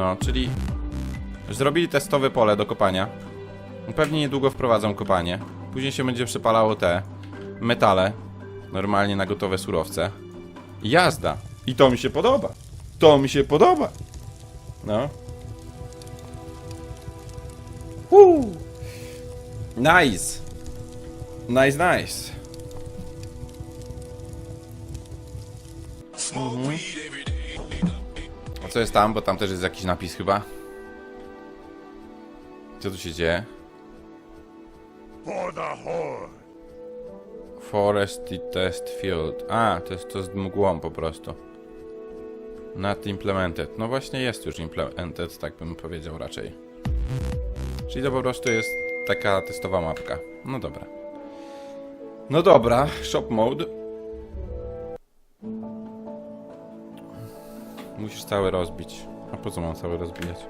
No, czyli zrobili testowe pole do kopania. Pewnie niedługo wprowadzą kopanie. Później się będzie przepalało te metale. Normalnie na gotowe surowce. Jazda. I to mi się podoba. To mi się podoba. No. Woo. Nice. Nice, nice. Mhm. Co jest tam? Bo tam też jest jakiś napis chyba. Co tu się dzieje? For the horde. Foresty Test Field. A, to jest to z mgłą po prostu. Not implemented. No właśnie jest już implemented, tak bym powiedział raczej. Czyli to po prostu jest taka testowa mapka. No dobra. No dobra, shop mode. Musisz cały rozbić. A po co mam cały rozbijać?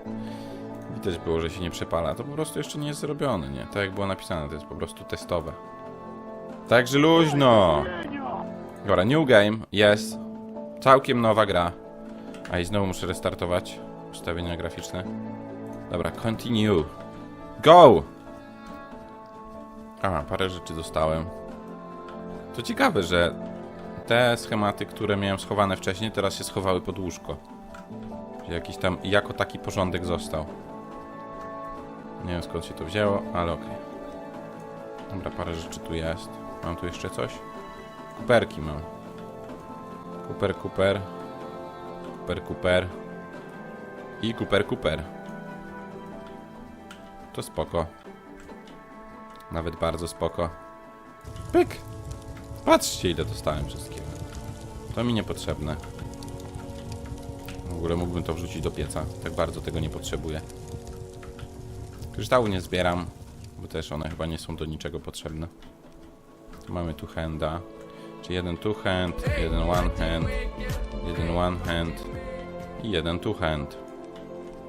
Widać było, że się nie przepala. To po prostu jeszcze nie jest zrobione, nie? Tak jak było napisane, to jest po prostu testowe. Także luźno. Dobra, new game, jest. Całkiem nowa gra. A i znowu muszę restartować ustawienia graficzne. Dobra, continue. Go! A, parę rzeczy dostałem. To ciekawe, że te schematy, które miałem schowane wcześniej, teraz się schowały pod łóżko. Jakiś tam, jako taki porządek został. Nie wiem skąd się to wzięło, ale okej. Dobra, parę rzeczy tu jest. Mam tu jeszcze coś? Kuperki mam. Kuper, kuper. Kuper, kuper. I kuper, kuper. To spoko. Nawet bardzo spoko. Pyk! Patrzcie ile dostałem wszystkiego. To mi niepotrzebne. W ogóle mógłbym to wrzucić do pieca. Tak bardzo tego nie potrzebuję. Kryształu nie zbieram, bo też one chyba nie są do niczego potrzebne. Tu mamy two handa. Czy jeden two hand, jeden one hand, jeden one hand i jeden two hand.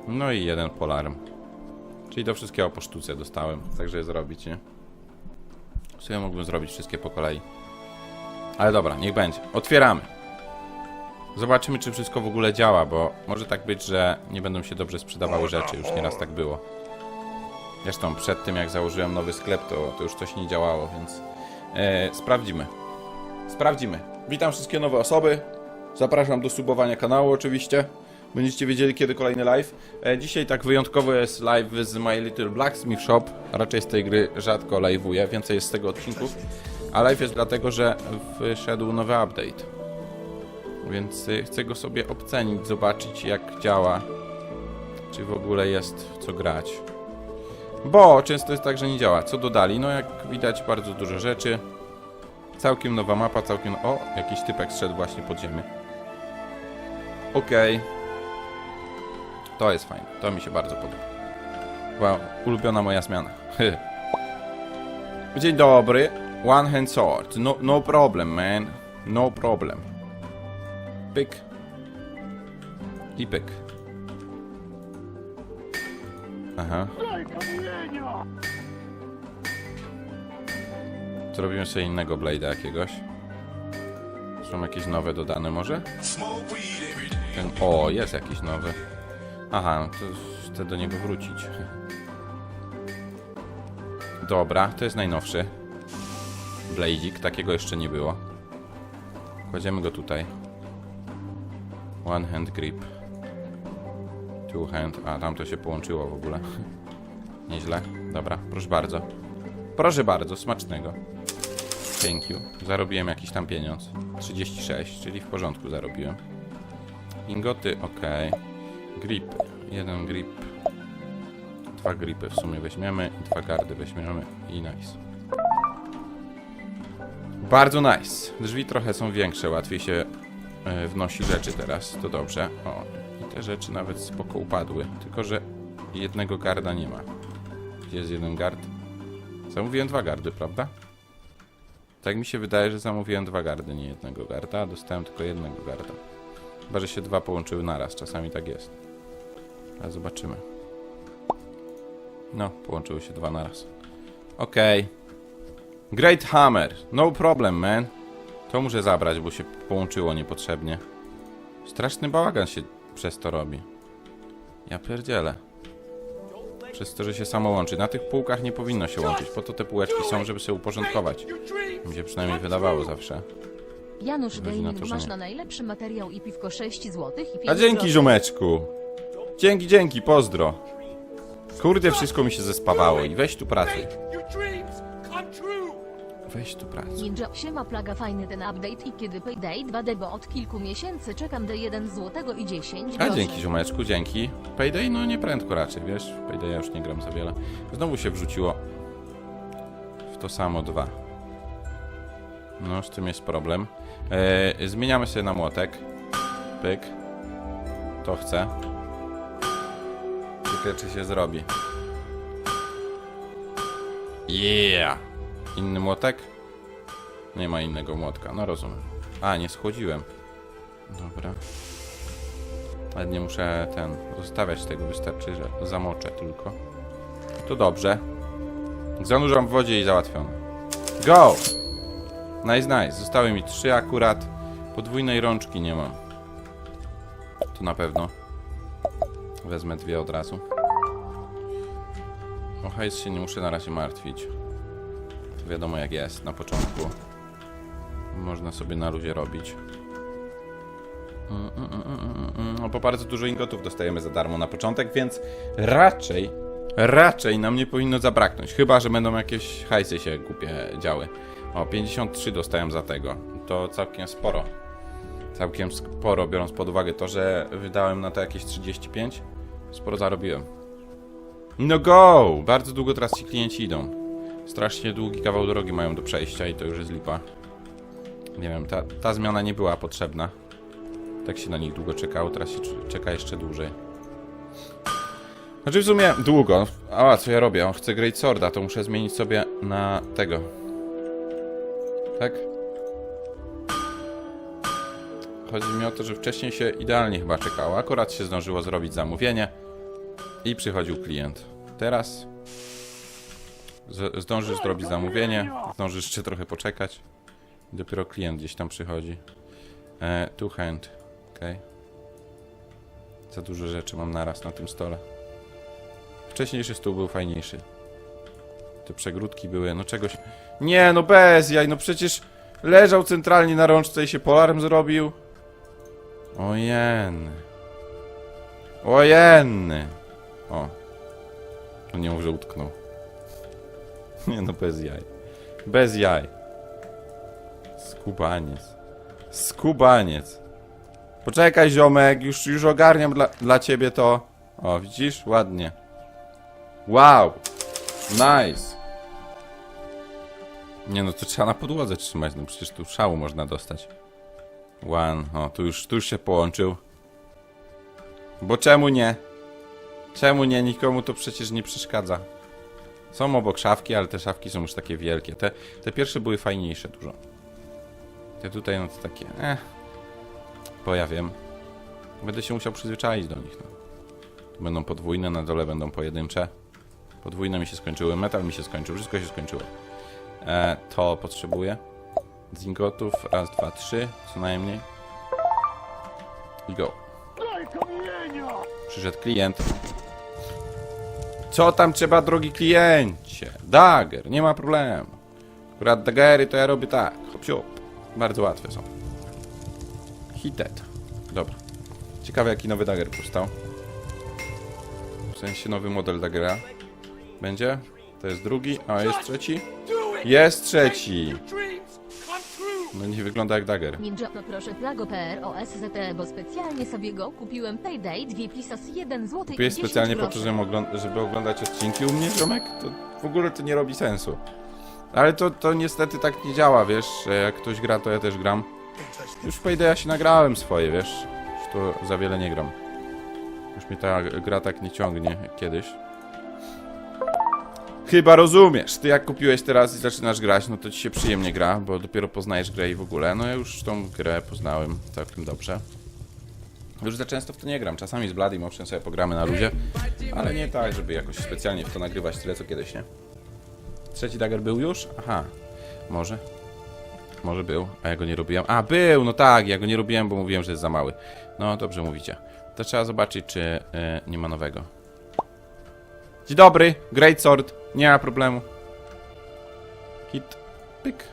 No i jeden polarm. Czyli do wszystkiego po sztuce dostałem, także je zrobić, nie? W sumie mógłbym zrobić wszystkie po kolei. Ale dobra, niech będzie. Otwieramy. Zobaczymy, czy wszystko w ogóle działa, bo może tak być, że nie będą się dobrze sprzedawały rzeczy. Już nieraz tak było. Zresztą przed tym, jak założyłem nowy sklep, to, to już coś nie działało, więc e, sprawdzimy. Sprawdzimy. Witam wszystkie nowe osoby. Zapraszam do subowania kanału oczywiście. Będziecie wiedzieli, kiedy kolejny live. E, dzisiaj tak wyjątkowo jest live z My Little Blacksmith Shop. Raczej z tej gry rzadko live'uję, więcej jest z tego odcinków. A live jest dlatego, że wyszedł nowy update. Więc y, chcę go sobie obcenić, zobaczyć jak działa. Czy w ogóle jest w co grać. Bo często jest tak, że nie działa. Co dodali? No jak widać bardzo dużo rzeczy. Całkiem nowa mapa, całkiem... O, jakiś typek zszedł właśnie pod ziemię. Okej. To jest fajne. To mi się bardzo podoba. Wow, ulubiona moja zmiana. Dzień dobry. One hand sword. No, no problem, man. No problem. Pyk. I pyk. Aha. Zrobimy sobie innego Blade'a jakiegoś. Są jakieś nowe dodane może? Ten, o, jest jakiś nowy. Aha, no to chcę do niego wrócić. Dobra, to jest najnowszy. Blazik, takiego jeszcze nie było. Kładziemy go tutaj. One hand grip. Two hand. A, tam to się połączyło w ogóle. Nieźle. Dobra, proszę bardzo. Proszę bardzo, smacznego. Thank you. Zarobiłem jakiś tam pieniądz. 36, czyli w porządku zarobiłem. Ingoty, ok. Grip. Jeden grip. Dwa gripy w sumie weźmiemy. Dwa gardy weźmiemy. I nice. Bardzo nice. Drzwi trochę są większe, łatwiej się e, wnosi rzeczy teraz. To dobrze. O, i te rzeczy nawet spoko upadły. Tylko, że jednego garda nie ma. Gdzie jest jeden gard? Zamówiłem dwa gardy, prawda? Tak mi się wydaje, że zamówiłem dwa gardy, nie jednego garda, a dostałem tylko jednego garda. Chyba, że się dwa połączyły naraz, czasami tak jest. Ale zobaczymy. No, połączyły się dwa naraz. Okej. Great Hammer. No problem, man. To muszę zabrać, bo się połączyło niepotrzebnie. Straszny bałagan się przez to robi. Ja pierdzielę. Przez to, że się samo łączy. Na tych półkach nie powinno się łączyć. Po to te półeczki są, żeby się uporządkować. Mi się przynajmniej wydawało zawsze. Janusz Wychodzi na Gaming to, że masz nie. na najlepszy materiał i piwko 6 zł i 5 A dzięki, ziomeczku. Dzięki, dzięki, pozdro. Kurde, wszystko mi się zespawało i weź tu true. Weź tu pracuj. Ninja, siema plaga, fajny ten update i kiedy Payday 2D, bo od kilku miesięcy czekam do 1 zł i 10 A groszy. dzięki, ziomeczku, dzięki. Payday, no nie prędko raczej, wiesz? W Payday ja już nie gram za wiele. Znowu się wrzuciło w to samo dwa. No, z tym jest problem. E, zmieniamy sobie na młotek. Pyk. To chcę. Ciekawe, czy się zrobi. Yeah! Inny młotek? Nie ma innego młotka, no rozumiem. A, nie schłodziłem. Dobra. Ale nie muszę ten zostawiać tego, wystarczy, że zamoczę tylko. To dobrze. Zanurzam w wodzie i załatwione. Go! Nice, nice. Zostały mi trzy akurat. Podwójnej rączki nie mam. To na pewno. Wezmę dwie od razu. O hajs się nie muszę na razie martwić. Wiadomo jak jest na początku. Można sobie na luzie robić. No bo bardzo dużo ingotów dostajemy za darmo na początek, więc raczej, raczej nam nie powinno zabraknąć. Chyba, że będą jakieś hajsy się głupie działy. O, 53 dostałem za tego. To całkiem sporo. Całkiem sporo, biorąc pod uwagę to, że wydałem na to jakieś 35. Sporo zarobiłem. No go! Bardzo długo teraz ci klienci idą. Strasznie długi kawał drogi mają do przejścia i to już jest lipa. Nie wiem, ta, ta zmiana nie była potrzebna. Tak się na nich długo czekało, teraz się cz- czeka jeszcze dłużej. Znaczy w sumie długo. A co ja robię? On chce Great to muszę zmienić sobie na tego. Tak? Chodzi mi o to, że wcześniej się idealnie chyba czekało. Akurat się zdążyło zrobić zamówienie i przychodził klient. Teraz zdążysz zrobić zamówienie, zdążysz jeszcze trochę poczekać. Dopiero klient gdzieś tam przychodzi. E, two hand. Okej. Za dużo rzeczy mam naraz na tym stole. Wcześniejszy stół był fajniejszy. Te przegródki były, no czegoś... Nie, no bez jaj, no przecież leżał centralnie na rączce i się polarem zrobił. Ojenny. Ojenny. O. No nie mów, że utknął. Nie no, bez jaj. Bez jaj. Skubaniec. Skubaniec. Poczekaj, ziomek, już, już ogarniam dla, dla ciebie to. O, widzisz? Ładnie. Wow. Nice. Nie no, to trzeba na podłodze trzymać, no przecież tu szału można dostać. One. O, tu już, tu już się połączył. Bo czemu nie? Czemu nie? Nikomu to przecież nie przeszkadza. Są obok szafki, ale te szafki są już takie wielkie. Te, te pierwsze były fajniejsze dużo. Te tutaj, no to takie, eh. Bo ja wiem. Będę się musiał przyzwyczaić do nich, no. Tu będą podwójne, na dole będą pojedyncze. Podwójne mi się skończyły, metal mi się skończył, wszystko się skończyło. E, to potrzebuję. Z ingotów, raz, dwa, trzy, co najmniej. I go. Przyszedł klient. Co tam trzeba, drogi kliencie? Dagger, nie ma problemu. Akurat dagery to ja robię tak, hop siup. Bardzo łatwe są. Hitet. Dobra. Ciekawe jaki nowy dagger powstał. W sensie nowy model daggera. Będzie? To jest drugi, a jest trzeci? Jest trzeci! No nie wygląda jak dagger. Ninja, no proszę plago PROSZT, bo specjalnie sobie go kupiłem Payday, dwie pisas 1 zł Kupiłeś 10 specjalnie po to, żeby, ogląd- żeby oglądać odcinki u mnie, ziomek? To w ogóle to nie robi sensu. Ale to, to niestety tak nie działa, wiesz, że jak ktoś gra, to ja też gram. Już w Paydaya się nagrałem swoje, wiesz. Już to za wiele nie gram. Już mnie ta gra tak nie ciągnie jak kiedyś. Chyba rozumiesz. Ty jak kupiłeś teraz i zaczynasz grać, no to ci się przyjemnie gra, bo dopiero poznajesz grę i w ogóle. No ja już tą grę poznałem całkiem dobrze. Już za często w to nie gram. Czasami z Bladim owszem sobie pogramy na ludzie, ale nie tak, żeby jakoś specjalnie w to nagrywać tyle co kiedyś, nie? Trzeci dagger był już? Aha. Może. Może był, a ja go nie robiłem. A, był, no tak, ja go nie robiłem, bo mówiłem, że jest za mały. No, dobrze mówicie. To trzeba zobaczyć, czy e, nie ma nowego. Dzień dobry, Great Sword. Nie ma problemu. Hit, pyk.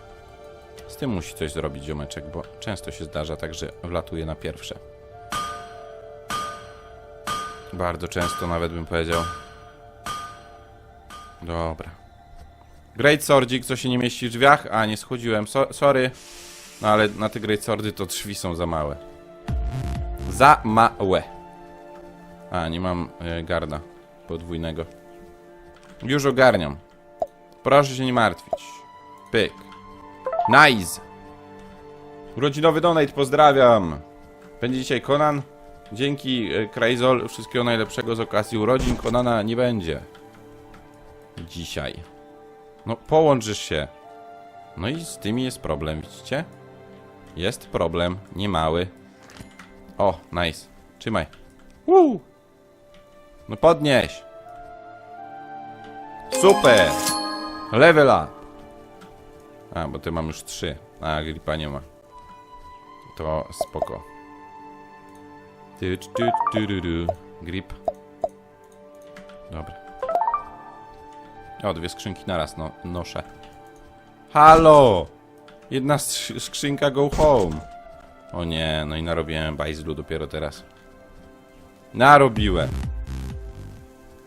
Z tym musi coś zrobić ziomeczek, bo często się zdarza tak, że wlatuje na pierwsze. Bardzo często nawet bym powiedział. Dobra. Great Swordzik, co się nie mieści w drzwiach? A, nie schodziłem, so sorry. No ale na te Great Swordy to drzwi są za małe. Za małe. A, nie mam y, garda podwójnego. Już ogarniam. Proszę się nie martwić. Pyk. Nice. Urodzinowy donate, pozdrawiam. Będzie dzisiaj Conan. Dzięki y, Krajzol, wszystkiego najlepszego z okazji urodzin. Conana nie będzie. Dzisiaj. No, połączysz się. No i z tymi jest problem, widzicie? Jest problem, niemały. O, nice. Trzymaj. Woo! No podnieś. Super. Level up. A, bo ty mam już trzy. A, gripa nie ma. To spoko. Grip. Dobra. O, dwie skrzynki naraz no, noszę. Halo! Jedna skrzy- skrzynka go home. O nie, no i narobiłem bajzlu dopiero teraz. Narobiłem.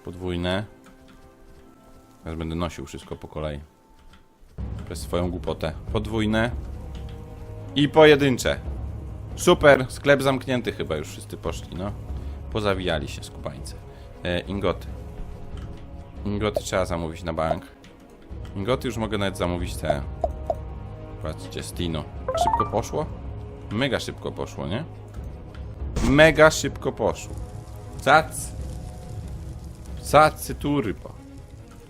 Podwójne. Teraz będę nosił wszystko po kolei. Przez swoją głupotę. Podwójne. I pojedyncze. Super, sklep zamknięty chyba już wszyscy poszli, no. Pozawijali się skubańce. E, ingoty. Ingoty trzeba zamówić na bank. Ingoty już mogę nawet zamówić te. Patrzcie, Stino. Szybko poszło? Mega szybko poszło, nie? Mega szybko poszło. Cac. Cacy turbo.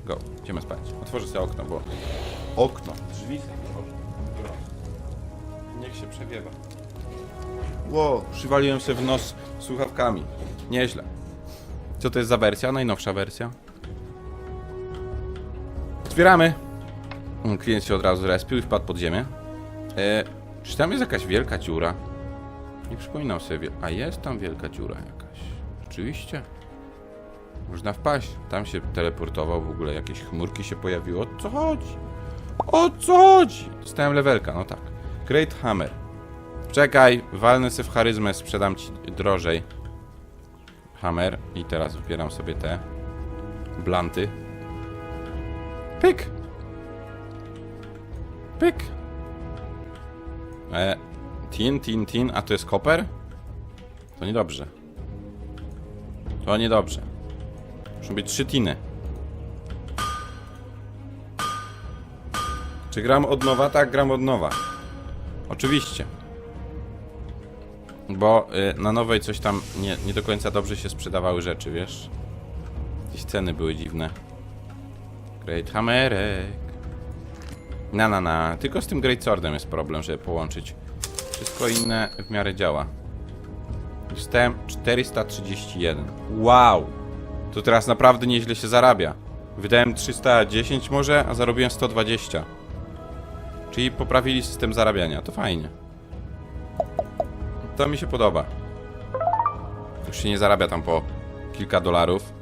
Go, idziemy spać. Otworzę okno, bo... Okno. Drzwi. Niech się przewiewa. Ło, przywaliłem się w nos słuchawkami. Nieźle. Co to jest za wersja? Najnowsza wersja. Otwieramy. Mm, Klient się od razu zrespił i wpadł pod ziemię. E, czy tam jest jakaś wielka dziura? Nie przypominam sobie. A jest tam wielka dziura jakaś. Oczywiście. Można wpaść. Tam się teleportował, w ogóle jakieś chmurki się pojawiły. O co chodzi? O co chodzi? Dostałem levelka, no tak. Great Hammer. Czekaj, walnę sobie w charyzmę, sprzedam ci drożej. Hammer. I teraz wybieram sobie te blanty. Pyk! Pyk! E, tin, tin, tin, a to jest koper? To niedobrze. To niedobrze. Muszą być trzy tiny. Czy gram od nowa? Tak, gram od nowa. Oczywiście. Bo y, na nowej coś tam nie, nie do końca dobrze się sprzedawały rzeczy, wiesz? Jakieś ceny były dziwne. Great Hammerek. Na, na, na. Tylko z tym Great Swordem jest problem, żeby połączyć. Wszystko inne w miarę działa. Dostałem 431. Wow! To teraz naprawdę nieźle się zarabia. Wydałem 310 może, a zarobiłem 120. Czyli poprawili system zarabiania. To fajnie. To mi się podoba. Już się nie zarabia tam po kilka dolarów.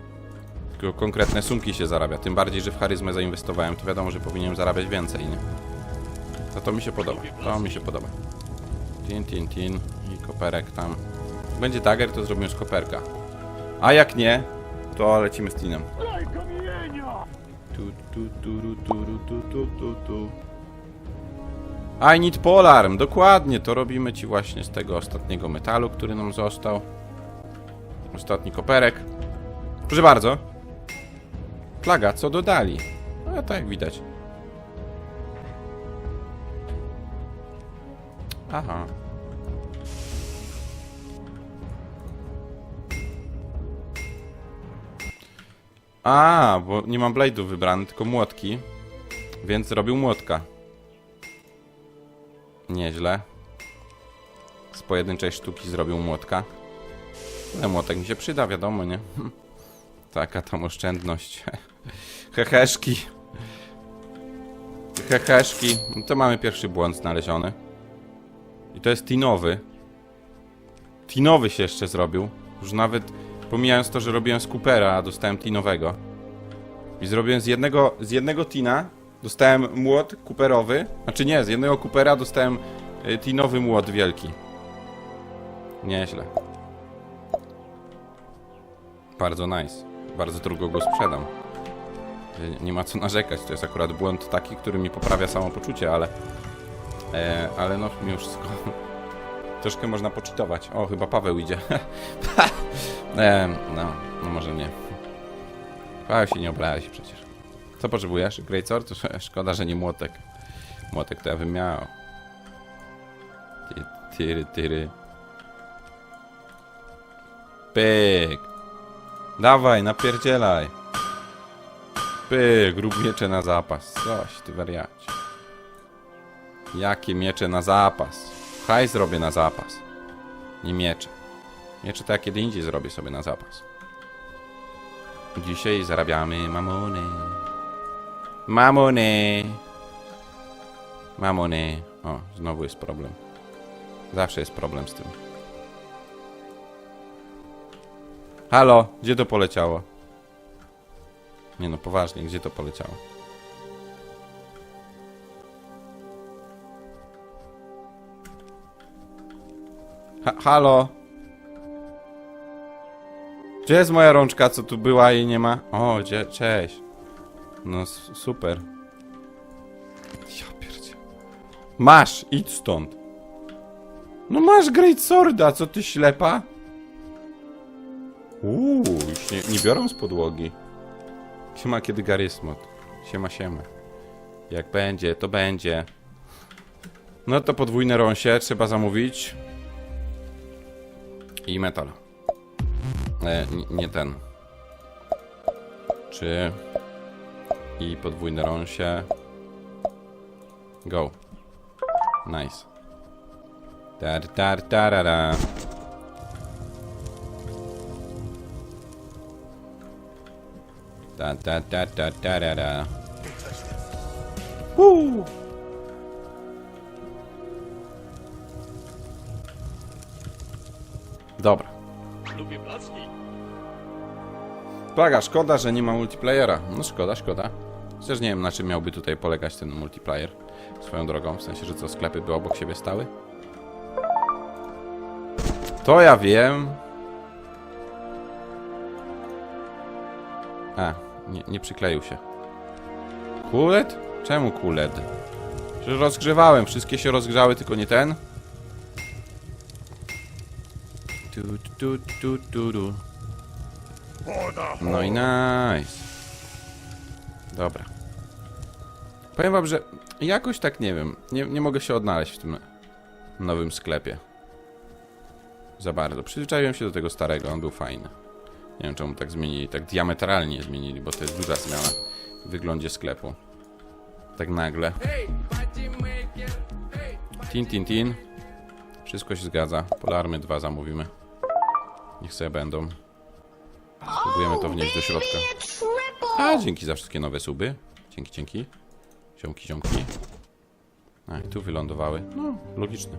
Tylko konkretne sumki się zarabia. Tym bardziej, że w charyzmę zainwestowałem, to wiadomo, że powinienem zarabiać więcej, nie? To to mi się podoba. To mi się podoba. Tin, tin, tin. I koperek tam. Będzie dagger, to zrobimy z koperka. A jak nie, to lecimy z tinem. Tu, tu, tu, tu, tu, tu, tu, tu. I need polarm, dokładnie, to robimy ci właśnie z tego ostatniego metalu, który nam został. Ostatni koperek. Proszę bardzo. Plaga, co dodali? No tak widać. Aha. A, bo nie mam blade'ów wybranych, tylko młotki. Więc zrobił młotka. Nieźle. Z pojedynczej sztuki zrobił młotka. Ale młotek mi się przyda, wiadomo, nie? Taka tam oszczędność. Heheszki. Heheszki. No to mamy pierwszy błąd znaleziony. I to jest tinowy. Tinowy się jeszcze zrobił. Już nawet pomijając to, że robiłem z Coopera, a dostałem tinowego. I zrobiłem z jednego, z jednego tina, dostałem młot Cooperowy. Znaczy nie, z jednego Coopera dostałem y, tinowy młot wielki. Nieźle. Bardzo nice. Bardzo drogo go sprzedam. Y, Nie ma co narzekać, to jest akurat błąd taki, który mi poprawia samopoczucie, ale... E, ale no, mimo wszystko... Troszkę można poczytować. O, chyba Paweł idzie. e, no, no może nie. Paweł się nie obrazi przecież. Co potrzebujesz? Great Sword? Szkoda, że nie młotek. Młotek to ja bym miał. Ty, tyry, tyry. Pyk. Dawaj, napierdzielaj. Pyk, rób miecze na zapas. Coś, ty wariacie. Jakie miecze na zapas? Hajs zrobię na zapas. Nie miecze. Miecze to kiedy indziej zrobię sobie na zapas. Dzisiaj zarabiamy mamony. Mamony. Mamony. O, znowu jest problem. Zawsze jest problem z tym. Halo, gdzie to poleciało? Nie no, poważnie, gdzie to poleciało? Ha halo? Gdzie jest moja rączka, co tu była i nie ma? O, gdzie? Cześć. No, super. Ja pierdzie. Masz, idź stąd. No masz Great Sworda, co ty ślepa? Uuu, już nie, nie biorą z podłogi. Siema, kiedy Garysmot. Siema, siema. Jak będzie, to będzie. No to podwójne rąsie trzeba zamówić. I metal. E, nie ten. Czy... I podwójne rąsie. Go. Nice. Tar, tar, tarara. Ta, ta, ta, ta, tarara. Woo! Plaga, szkoda, że nie ma multiplayera. No szkoda, szkoda. Chociaż nie wiem, na czym miałby tutaj polegać ten multiplayer. Swoją drogą, w sensie, że co, sklepy by obok siebie stały? To ja wiem. A, nie, nie przykleił się. Kulet? Czemu kulet? Przecież rozgrzewałem, wszystkie się rozgrzały, tylko nie ten. Tu, tu, tu, tu, tu. No i nice. Dobra. Powiem wam, że jakoś tak nie wiem. Nie, nie mogę się odnaleźć w tym nowym sklepie. Za bardzo. Przyzwyczaiłem się do tego starego, on był fajny. Nie wiem czemu tak zmienili, tak diametralnie zmienili, bo to jest duża zmiana w wyglądzie sklepu. Tak nagle. Tin, tin, tin. Wszystko się zgadza. Polarmy 2 zamówimy. Niech sobie będą. Spróbujemy to wnieść do środka. A, dzięki za wszystkie nowe suby. Dzięki, dzięki. Ziomki, ziomki. A, i tu wylądowały. No, logiczne.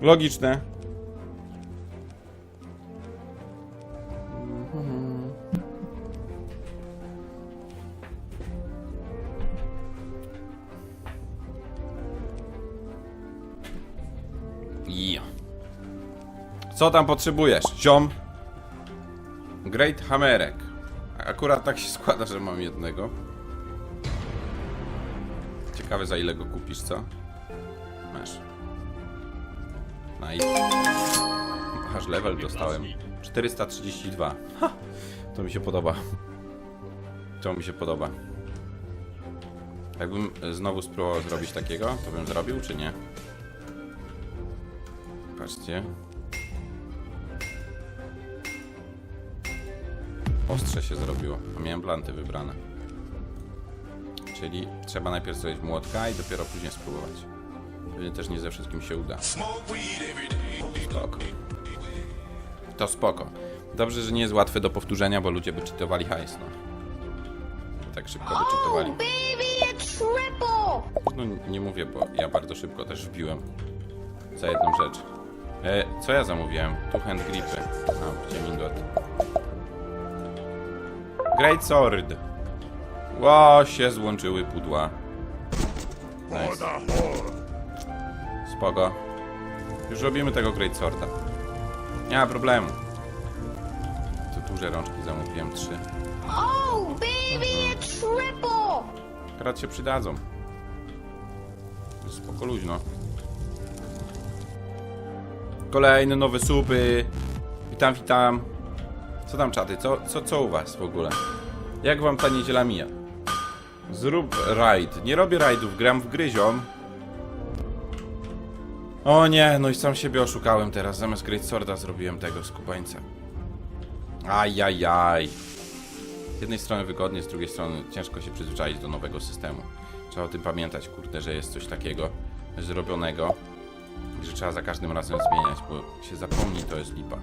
Logiczne. Ja. Co tam potrzebujesz, ziom? Great Hammerek. Akurat tak się składa, że mam jednego. Ciekawe za ile go kupisz, co? Masz. Nice. Aż level dostałem. 432. Ha! To mi się podoba. To mi się podoba. Jakbym znowu spróbował zrobić takiego, to bym zrobił, czy nie? Patrzcie. Ostrze się zrobiło, a miałem planty wybrane. Czyli trzeba najpierw zrobić młotka i dopiero później spróbować. Pewnie też nie ze wszystkim się uda. Spoko. To spoko. Dobrze, że nie jest łatwe do powtórzenia, bo ludzie by czytowali hajs, no. Tak szybko by czytowali. Triple! No nie mówię, bo ja bardzo szybko też wbiłem za jedną rzecz. E, co ja zamówiłem? Tu hand gripy. A, gdzie Mingot? Great Sword. Ło, się złączyły pudła. Nice. Spoko. Już robimy tego Great Sworda. Nie ma problemu. Tu duże rączki zamówiłem, trzy. Oh, baby, a triple! Teraz się przydadzą. Spoko luźno. Kolejne nowe supy. Witam, witam. Co tam czaty? Co, co, co u was w ogóle? Jak wam ta niedziela mija? Zrób raid. Nie robię raidów, gram w gryziom. O nie, no i sam siebie oszukałem teraz. Zamiast Great Sworda zrobiłem tego skubańca. Ajajaj. Z jednej strony wygodnie, z drugiej strony ciężko się przyzwyczaić do nowego systemu. Trzeba o tym pamiętać, kurde, że jest coś takiego zrobionego że trzeba za każdym razem zmieniać, bo się zapomni, to jest lipa.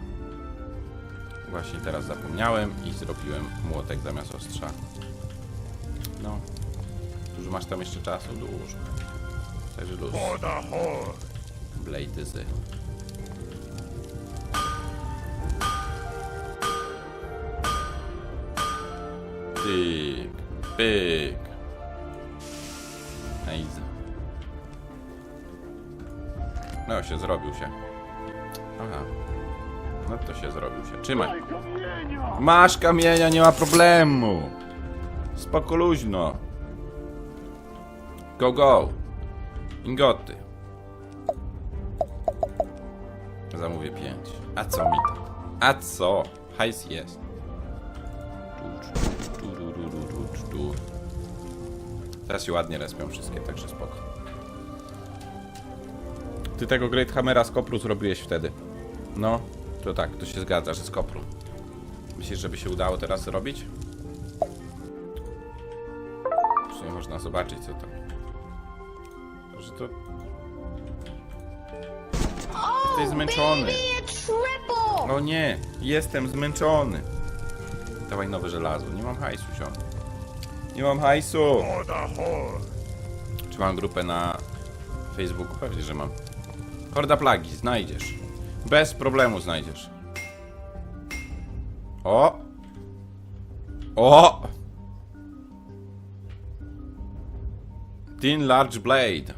Właśnie teraz zapomniałem i zrobiłem młotek zamiast ostrza. No. Dużo masz tam jeszcze czasu? Dużo. Także luz. Blade zy. Pyk, pyk. Nice. No się, zrobił się. Aha. No to się zrobił się. Trzymaj. Masz kamienia, nie ma problemu. Spoko luźno. Go, go. Ingoty. Zamówię pięć. A co mi to? A co? Hajs jest. Teraz się ładnie respią wszystkie, także spoko. Ty tego Great Hammera z Kopru zrobiłeś wtedy. No, to tak, to się zgadza, że z Kopru. Myślisz, żeby się udało teraz zrobić? W sumie można zobaczyć, co to. Że to... Jesteś zmęczony. O nie, jestem zmęczony. Dawaj nowe żelazo. Nie mam hajsu, ziom. Nie mam hajsu. Czy mam grupę na Facebooku? Pewnie, że mam. Horda plagi, znajdziesz. Bez problemu znajdziesz. O! O! Tin Large Blade.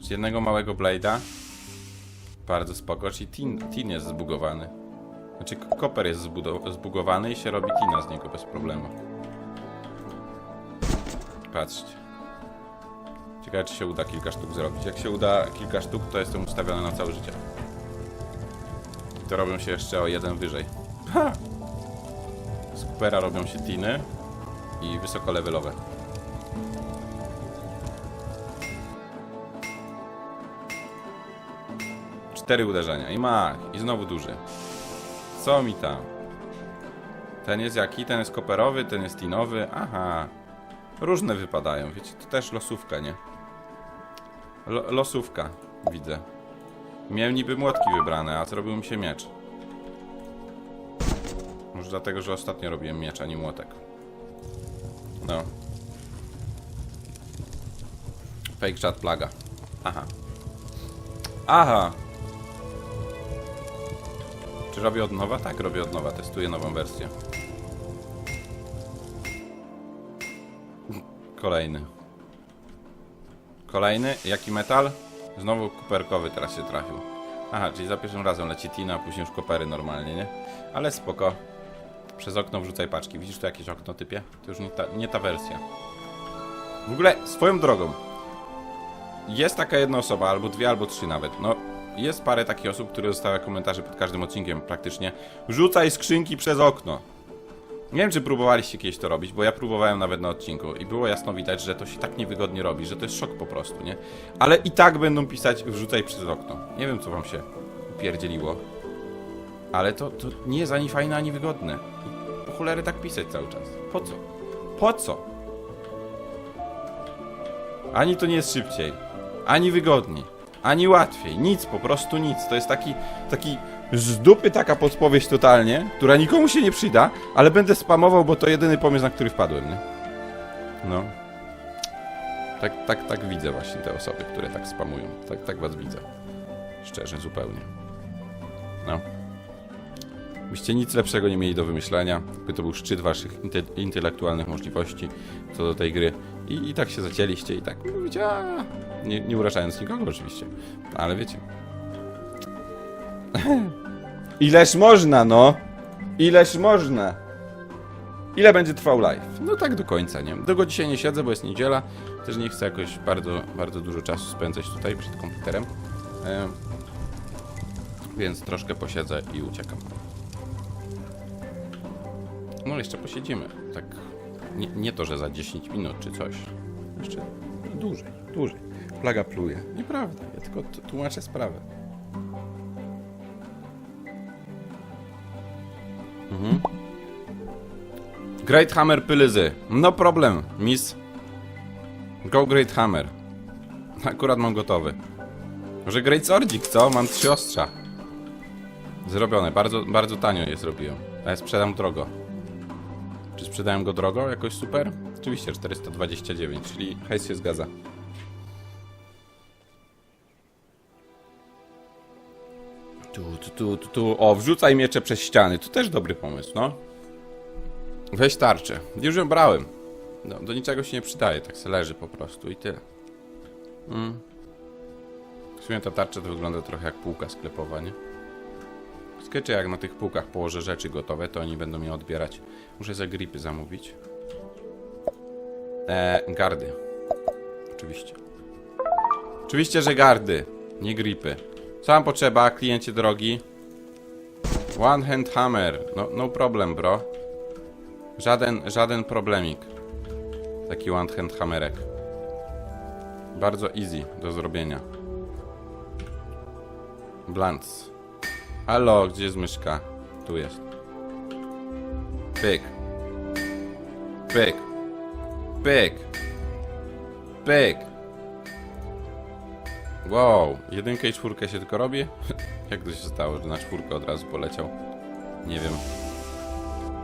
Z jednego małego blade'a. Bardzo spoko, czyli tin, tin jest zbugowany. Znaczy koper jest zbugowany i się robi tina z niego bez problemu. Patrzcie. Ciekawe czy się uda kilka sztuk zrobić. Jak się uda kilka sztuk, to jestem ustawiony na całe życie. To robią się jeszcze o jeden wyżej. Ha! Z Coopera robią się tiny i wysokolevelowe. Cztery uderzenia i mach, i znowu duży. Co mi tam? Ten jest jaki? Ten jest koperowy, ten jest tinowy. Aha. Różne wypadają, wiecie, to też losówka, nie? Lo losówka, widzę. Miałem niby młotki wybrane, a zrobił mi się miecz. Może dlatego, że ostatnio robiłem miecz, a nie młotek. No. Fake chat plaga. Aha. Aha. Czy robię od nowa? Tak, robię od nowa. Testuję nową wersję. Kolejny. Kolejny. Jaki metal? Znowu kuperkowy teraz się trafił. Aha, czyli za pierwszym razem leci Tina, a później już kopery normalnie, nie? Ale spoko. Przez okno wrzucaj paczki. Widzisz tu jakieś okno typie? To już nie ta, nie ta wersja. W ogóle, swoją drogą. Jest taka jedna osoba, albo dwie, albo trzy nawet. No, jest parę takich osób, które zostawiają komentarze pod każdym odcinkiem praktycznie. Rzucaj skrzynki przez okno. Nie wiem, czy próbowaliście kiedyś to robić, bo ja próbowałem nawet na odcinku i było jasno widać, że to się tak niewygodnie robi, że to jest szok po prostu, nie? Ale i tak będą pisać wrzucaj przez okno. Nie wiem, co wam się pierdzieliło. Ale to, to nie jest ani fajne, ani wygodne. I po cholery tak pisać cały czas. Po co? Po co? Ani to nie jest szybciej, ani wygodniej, ani łatwiej. Nic, po prostu nic. To jest taki, taki z dupy taka podpowiedź totalnie, która nikomu się nie przyda, ale będę spamował, bo to jedyny pomysł, na który wpadłem, nie? No. Tak, tak, tak widzę właśnie te osoby, które tak spamują. Tak, tak was widzę. Szczerze, zupełnie. No. Byście nic lepszego nie mieli do wymyślenia, by to był szczyt waszych inte intelektualnych możliwości co do tej gry. I, I tak się zacięliście i tak mówicie, nie, nie urażając nikogo oczywiście, ale wiecie. Ileż można, no! Ileż można! Ile będzie trwał live? No tak do końca, nie? Długo dzisiaj nie siedzę, bo jest niedziela. Też nie chcę jakoś bardzo, bardzo dużo czasu spędzać tutaj przed komputerem. E, więc troszkę posiedzę i uciekam. No jeszcze posiedzimy. Tak. Nie, nie to, że za 10 minut czy coś. Jeszcze dłużej, dłużej. Plaga pluje. Nieprawda. Ja tylko tłumaczę sprawę. Mhm. Great Hammer Pylyzy. No problem, miss. Go Great Hammer. Akurat mam gotowy. Może Great Swordzik, co? Mam trzy ostrza. Zrobione. Bardzo, bardzo tanio je zrobiłem. Ale sprzedam drogo. Czy sprzedałem go drogo? Jakoś super? Oczywiście 429, czyli hejs się zgadza. Tu, tu, tu, tu, tu. O, wrzucaj miecze przez ściany. To też dobry pomysł, no. Weź tarczę. Już ją brałem. No, do niczego się nie przydaje, tak se leży po prostu i tyle. Mm. W sumie ta tarcza to wygląda trochę jak półka sklepowa, nie? Skeczy jak na tych półkach położę rzeczy gotowe, to oni będą je odbierać. Muszę za gripy zamówić. Eee, gardy. Oczywiście. Oczywiście, że gardy, nie gripy. Co mam potrzeba, kliencie drogi? One hand hammer. No, no problem, bro. Żaden, żaden problemik. Taki one hand hammerek. Bardzo easy do zrobienia. Blantz. Halo, gdzie jest myszka? Tu jest. Pyk. Pyk. Pyk. Pyk. Wow, jedynkę i czwórkę się tylko robi? Jak to się stało, że na czwórkę od razu poleciał? Nie wiem.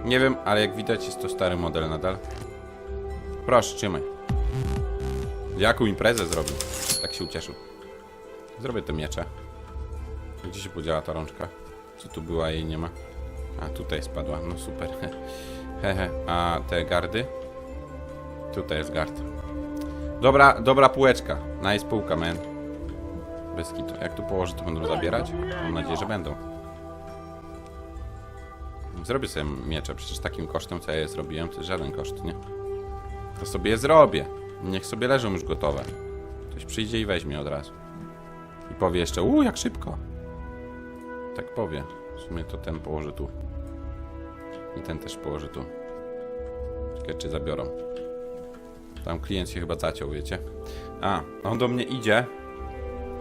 Nie wiem, ale jak widać jest to stary model nadal. Proszę, trzymaj. Jaką imprezę zrobił? Tak się ucieszył. Zrobię te miecze. Gdzie się podziała ta rączka? Co tu była, jej nie ma. A, tutaj spadła. No super. Hehe. A te gardy? Tutaj jest gard. Dobra, dobra półeczka. Nice półka, man. Jak tu położę, to będą zabierać? Mam nadzieję, że będą. Zrobię sobie miecze, przecież takim kosztem, co ja je zrobiłem, to jest żaden koszt, nie? To sobie je zrobię. Niech sobie leżą już gotowe. Ktoś przyjdzie i weźmie od razu. I powie jeszcze, uuu, jak szybko. Tak powie. W sumie to ten położę tu. I ten też położę tu. Czekaj, czy zabiorą. Tam klient się chyba zaciął, wiecie. A, on do mnie idzie,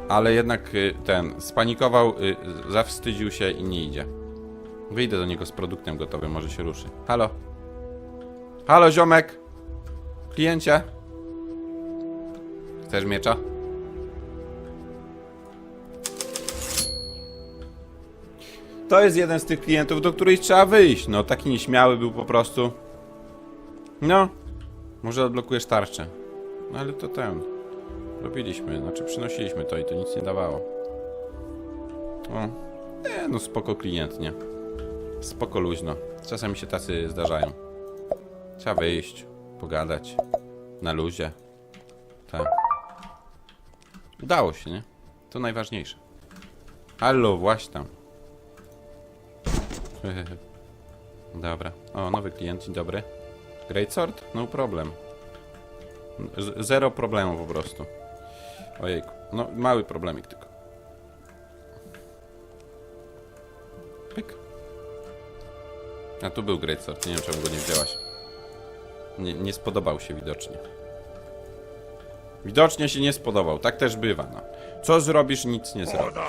ale jednak y, ten spanikował, y, zawstydził się i nie idzie. Wyjdę do niego z produktem gotowym, może się ruszy. Halo? Halo, ziomek? Kliencie? Chcesz miecza? To jest jeden z tych klientów, do których trzeba wyjść. No, taki nieśmiały był po prostu. No. Może odblokujesz tarczę. No, ale to ten. Robiliśmy, znaczy przynosiliśmy to i to nic nie dawało. O. Nie, no spoko klient, nie? Spoko luźno. Czasami się tacy zdarzają. Trzeba wyjść, pogadać. Na luzie. Tak. Udało się, nie? To najważniejsze. Halo, właśnie tam. Dobra. O, nowy klient, dzień dobry. Great Sword? No problem. Z zero problemu po prostu. Ojejku. No, mały problemik tylko. Pyk. A tu był Great Sword, nie wiem czemu go nie wzięłaś. Nie, nie spodobał się widocznie. Widocznie się nie spodobał, tak też bywa, no. Co zrobisz, nic nie zrobisz.